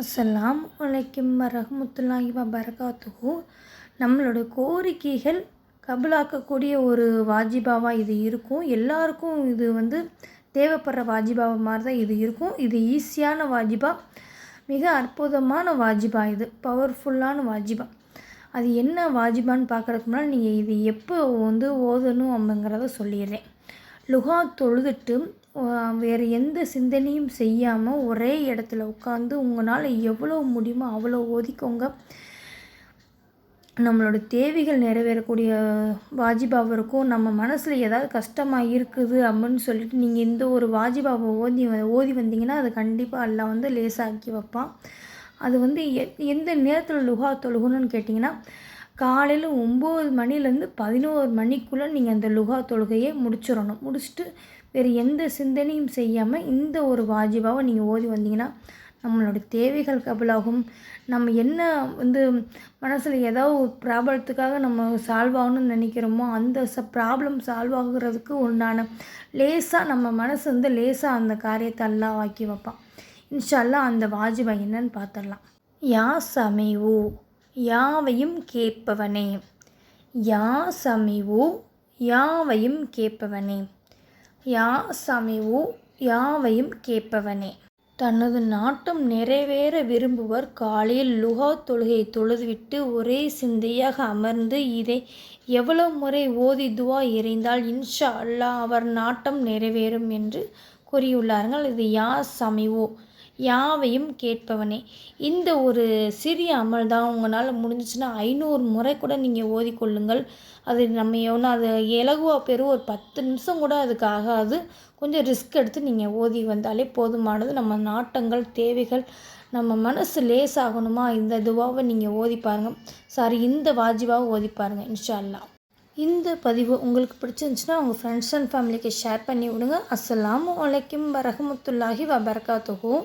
அஸ்ஸலாம் வலைக்கும் வரஹ்மத்துல்லாஹி வரகாத்துகு நம்மளோட கோரிக்கைகள் கபுலாக்கக்கூடிய ஒரு வாஜிபாவாக இது இருக்கும். எல்லாருக்கும் இது வந்து தேவைப்படுற வாஜிபாவை மாதிரி தான் இது இருக்கும். இது ஈஸியான வாஜிபா மிக அற்புதமான வாஜிபா இது பவர்ஃபுல்லான வாஜிபா. அது என்ன வாஜிபான்னு பார்க்குறதுக்கு முன்னாடி நீங்கள் இது எப்போ வந்து ஓதணும் அப்படிங்கிறத சொல்லிடுறேன். லுகா தொழுதுட்டு வேறு எந்த சிந்தனையும் செய்யாமல் ஒரே இடத்துல உட்காந்து உங்களால் எவ்வளோ முடியுமோ அவ்வளோ ஓதிக்கோங்க நம்மளோட தேவைகள் நிறைவேறக்கூடிய வாஜிபாவை இருக்கும். நம்ம மனசில் ஏதாவது கஷ்டமாக இருக்குது அப்படின்னு சொல்லிட்டு நீங்கள் இந்த ஒரு வாஜிபாவை ஓதி ஓதி வந்தீங்கன்னா அது கண்டிப்பாக எல்லாம் வந்து லேசாக்கி வைப்பான். அது வந்து எந்த நேரத்தில் லுகா தொழுகணும்னு கேட்டிங்கன்னா காலையில் ஒம்பது மணிலேருந்து பதினோரு மணிக்குள்ளே நீங்கள் அந்த லுகா தொழுகையை முடிச்சிடணும். முடிச்சுட்டு வேறு எந்த சிந்தனையும் செய்யாமல் இந்த ஒரு வாஜிபாவை நீங்கள் ஓதி வந்தீங்கன்னா நம்மளுடைய தேவைகள் கபலாகும். நம்ம என்ன வந்து மனசில் ஏதாவது ஒரு ப்ராப்ளத்துக்காக நம்ம சால்வ் ஆகணும்னு நினைக்கிறோமோ அந்த ச ப்ராப்ளம் சால்வ் ஆகுறதுக்கு உண்டான லேசாக நம்ம மனசு வந்து லேசாக அந்த காரியத்தை எல்லாம் ஆக்கி வைப்பான். இன்ஷால்லாம் அந்த வாஜிபா என்னன்னு பார்த்துடலாம். யா சமிவு யாவையும் கேட்பவனே. யா சமிவு யாவையும் கேட்பவனே. யா சமிவு யாவையும் கேட்பவனே. தனது நாட்டம் நிறைவேற விரும்புவர் காலையில் லுகா தொழுகையை தொழுதுவிட்டு ஒரே சிந்தையாக அமர்ந்து இதை எவ்வளவு முறை ஓதி துவா இறைந்தால் இன்ஷா அல்லாஹ் அவர் நாட்டம் நிறைவேறும் என்று கூறியுள்ளார்கள். இது யா சமிவோ யாவையும் கேட்பவனே. இந்த ஒரு சிறிய அமல் தான் உங்களால் முடிஞ்சிச்சுன்னா ஐநூறு முறை கூட நீங்கள் ஓதிக்கொள்ளுங்கள். அது நம்ம எவ்வளோ அது இலகுவா பெரும் ஒரு பத்து நிமிஷம் கூட அதுக்கு ஆகாது. கொஞ்சம் ரிஸ்க் எடுத்து நீங்கள் ஓதி வந்தாலே போதுமானது. நம்ம நாட்டங்கள் தேவைகள் நம்ம மனசு ஆகணுமா இந்த இதுவாகவும் நீங்கள் ஓதி பாருங்கள் சாரி இந்த வாஜிவாக ஓதி பாருங்கள் இன்ஷா இந்த பதிவு உங்களுக்கு பிடிச்சிருந்துச்சுன்னா உங்கள் ஃப்ரெண்ட்ஸ் அண்ட் ஃபேமிலிக்கு ஷேர் பண்ணி விடுங்க அஸ்ஸலாமு அலைக்கும் வரஹமத்துல்லாஹி வபர்காத்துகும்